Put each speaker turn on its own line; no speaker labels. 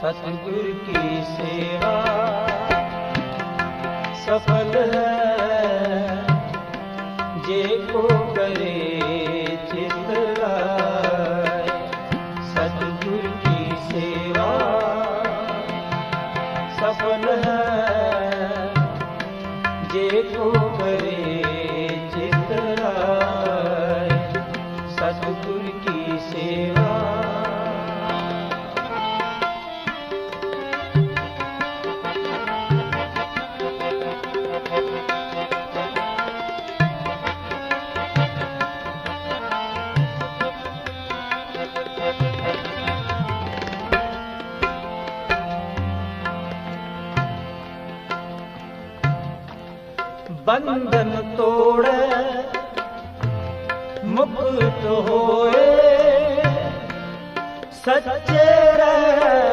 सतगुर की सेवा सफल है जे को करे चित लाए सतगुर की सेवा सफल है जे को करे ਬੰਧਨ ਤੋੜੈ ਮੁਕਤ ਹੋਏ ਸੱਚੇ ਰਹਿ